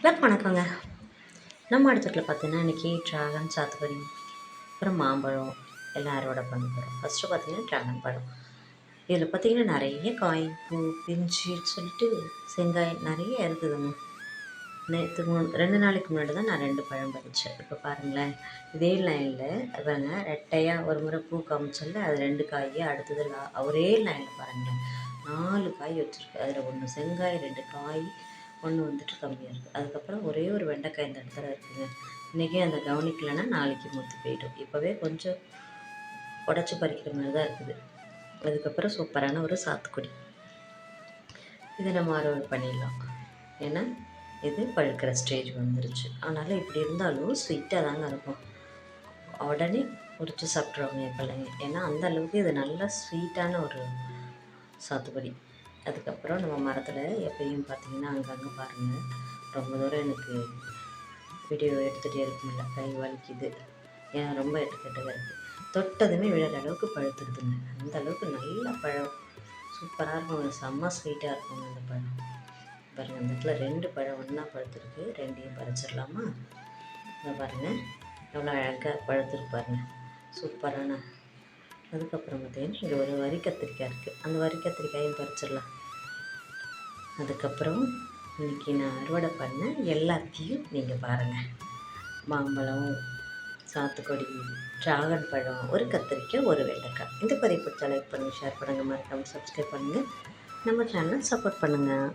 எல்லாருக்கும் வணக்கங்க. நம்ம அடுத்தட்டில் பார்த்தீங்கன்னா இன்றைக்கி ட்ராகன் சாத்துக்கறி அப்புறம் மாம்பழம் எல்லாம் அறுவடை பண்ண போகிறோம் ஃபஸ்ட்டு பார்த்தீங்கன்னா ட்ராகன் பழம். இதில் பார்த்தீங்கன்னா நிறைய காய் பூ பிஞ்சு சொல்லிட்டு செங்காய் நிறைய இருக்குதுங்க. நேற்று மூணு ரெண்டு நாளைக்கு முன்னாடி தான் நான் ரெண்டு பழம் பறித்தேன் இப்போ பாருங்களேன் இதே லைனில் பாருங்க ரெட்டையாக ஒரு முறை பூ காமிச்சல அது ரெண்டு காய் அடுத்தது லா- ஒரே லைனில் பாருங்களேன். நாலு காய் வச்சுருக்கு. அதில் ஒன்று செங்காய் ரெண்டு காய் ஒன்று வந்துட்டு கம்மியாக இருக்குது அதுக்கப்புறம் ஒரே ஒரு வெண்டைக்காய் இந்த இடத்துல இருக்குதுங்க இன்றைக்கி அந்த கவனிக்கலைன்னா நாளைக்கு முத்து போயிடும். இப்போவே கொஞ்சம் உடச்சி பறிக்கிற மாதிரி தான் இருக்குது. அதுக்கப்புறம் சூப்பரான ஒரு சாத்துக்குடி. இதை நம்ம அறுவடை பண்ணிடலாம். ஏன்னா இது பழுக்கிற ஸ்டேஜ் வந்துருச்சு. அதனால் இப்படி இருந்தாலும் ஸ்வீட்டாக தாங்க இருக்கும். உடனே உரித்து சாப்பிட்ருவாங்க என் பிள்ளைங்க. ஏன்னா அந்த அளவுக்கு இது நல்ல ஸ்வீட்டான ஒரு சாத்துக்குடி. அதுக்கப்புறம் நம்ம மரத்தில் எப்பயும் பார்த்திங்கன்னா அங்கங்கே பாருங்கள் ரொம்ப தூரம் எனக்கு வீடியோ எடுத்துகிட்டே இருக்க முடியல கை வலிக்குது. ஏன்னா ரொம்ப எட்டுக்கட்டாக இருக்குது தொட்டதுமே விழுற அளவுக்கு பழுத்துருதுங்க. அந்த அளவுக்கு நல்ல பழம். சூப்பராக இருக்கும். செம்ம ஸ்வீட்டாக இருக்கும் அந்த பழம். பாருங்கள் அந்த இடத்துல ரெண்டு பழம் ஒன்றா பழுத்துருக்கு. ரெண்டையும் பறிச்சிடலாமா? இதை பாருங்கள் எவ்வளோ அழகாக பழுத்துருப்பாருங்க சூப்பரான அதுக்கப்புறம் பார்த்தீங்கன்னா இது ஒரு வரி கத்திரிக்காய் இருக்குது அந்த வரி கத்திரிக்காயும் பறிச்சிடலாம். அதுக்கப்புறம் இன்றைக்கி நான் அறுவடை பண்ண எல்லாத்தையும் நீங்கள் பாருங்கள் மாம்பழம் சாத்துக்குடி டிராகன் பழம் ஒரு கத்திரிக்காய் ஒரு வெண்டைக்காய். இந்த பதிவு பிடிச்சா லைக் பண்ணுங்கள் ஷேர் பண்ணுங்கள் மறக்காமல் சப்ஸ்கிரைப் பண்ணுங்கள் நம்ம சேனலை சப்போர்ட் பண்ணுங்கள்